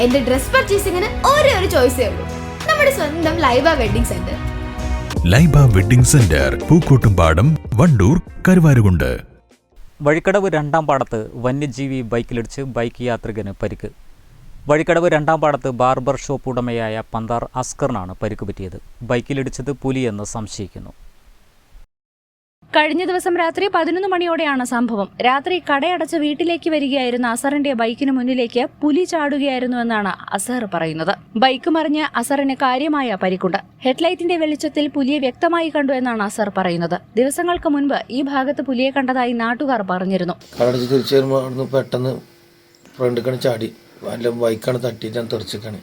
എന്റെ ഡ്രസ് പർച്ചേസിംഗിന് ഒരേ ഒരു ചോയ്സേ ഉള്ളൂ. നമ്മുടെ സ്വന്തം Laiba wedding centre. Laiba wedding centre Pookkottumpadam Wandoor Karuvarakundu. Vazhikkadavu രണ്ടാം പാടത്ത് വന്യജീവി ബൈക്കിലിടിച്ച് ബൈക്ക് യാത്രികന് പരിക്ക്. വഴിക്കടവ് രണ്ടാം പാടത്ത് ബാർബർ ഷോപ്പ് ഉടമയായ പന്താർ അസ്കറിനാണ് പരിക്ക് പറ്റിയത്. ബൈക്കിലിടിച്ചത് പുലിയെന്ന് സംശയിക്കുന്നു. കഴിഞ്ഞ ദിവസം രാത്രി പതിനൊന്ന് മണിയോടെയാണ് സംഭവം. രാത്രി കടയടച്ച് വീട്ടിലേക്ക് വരികയായിരുന്ന അസറിന്റെ ബൈക്കിന് മുന്നിലേക്ക് പുലി ചാടുകയായിരുന്നുവെന്നാണ് അസർ പറയുന്നത്. ബൈക്ക് മറിഞ്ഞ് അസറിന് കാര്യമായ പരിക്കുണ്ട്. ഹെഡ്ലൈറ്റിന്റെ വെളിച്ചത്തിൽ പുലിയെ വ്യക്തമായി കണ്ടു എന്നാണ് അസർ പറയുന്നത്. ദിവസങ്ങൾക്ക് മുൻപ് ഈ ഭാഗത്ത് പുലിയെ കണ്ടതായി നാട്ടുകാർ പറഞ്ഞിരുന്നു. കടടിച്ച് തിരിച്ചു വരുമ്പോൾ അവിടുന്ന് പെട്ടെന്ന് ഫ്രണ്ടിക്കാണ് ചാടി. വല്ല ബൈക്കാണ് തട്ടിയിട്ട് ഞാൻ തെറിച്ചിക്കാണ്.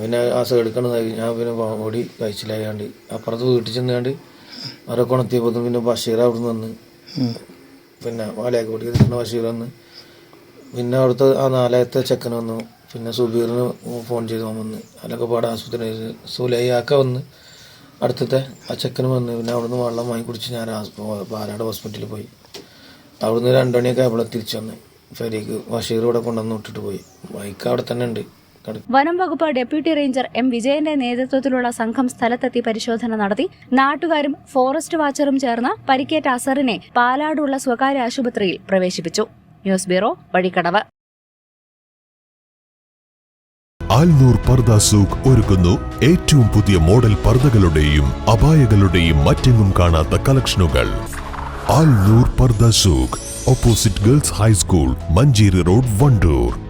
പിന്നെ ആ സൈഡിക്കാണ് ഞാൻ പിന്നെ ഓടി കഴിച്ചിലായാണ്ട് അപ്പുറത്ത് വീട്ടിൽ ചെന്നാണ്ട് അവരെ കൊണത്തിയപ്പോൾ പിന്നെ ബഷീർ അവിടെ നിന്ന് പിന്നെ വാലയൊക്കെ ഓടി നിൽക്കുന്ന ബഷീർ വന്ന് പിന്നെ അവിടുത്തെ ആ നാലായത്തെ ചെക്കൻ വന്നു. പിന്നെ സുബീറിന് ഫോൺ ചെയ്ത് വന്ന്. അതിലൊക്കെ പാടെ ആശുപത്രി സുലൈയാക്ക വന്ന് അടുത്തത്തെ ആ ചെക്കന് വന്ന് പിന്നെ അവിടുന്ന് വെള്ളം വാങ്ങി കുടിച്ച് ഞാൻ പാലാട് ഹോസ്പിറ്റലിൽ പോയി. അവിടുന്ന് രണ്ടു മണിയൊക്കെ അവിടെ തിരിച്ചു വന്ന്. ഫെരിക്ക് ബഷീർ ഇവിടെ കൊണ്ടുവന്ന് വിട്ടിട്ട് പോയി. ബൈക്ക് അവിടെ തന്നെ ഉണ്ട്. വനം വകുപ്പ് ഡെപ്യൂട്ടി റേഞ്ചർ എം വിജയന്റെ നേതൃത്വത്തിലുള്ള സംഘം സ്ഥലത്തെത്തി പരിശോധന നടത്തി. നാട്ടുകാരും ഫോറസ്റ്റ് വാച്ചറും ചേർന്ന് പരിക്കേറ്റ അസറിനെ പാലാടുള്ള സ്വകാര്യ ആശുപത്രിയിൽ പ്രവേശിപ്പിച്ചു. News bureau Vazhikkadavu. Alnoor പർദ Souq ഒരുക്കുന്നു. ഏറ്റവും പുതിയ മോഡൽ പർദകളുടെയും അപായകളുടെയും മറ്റെങ്ങും കാണാത്ത കളക്ഷനുകൾ. Alnoor Pardha Souq. Opposite girls high school Manjeri road Wandoor.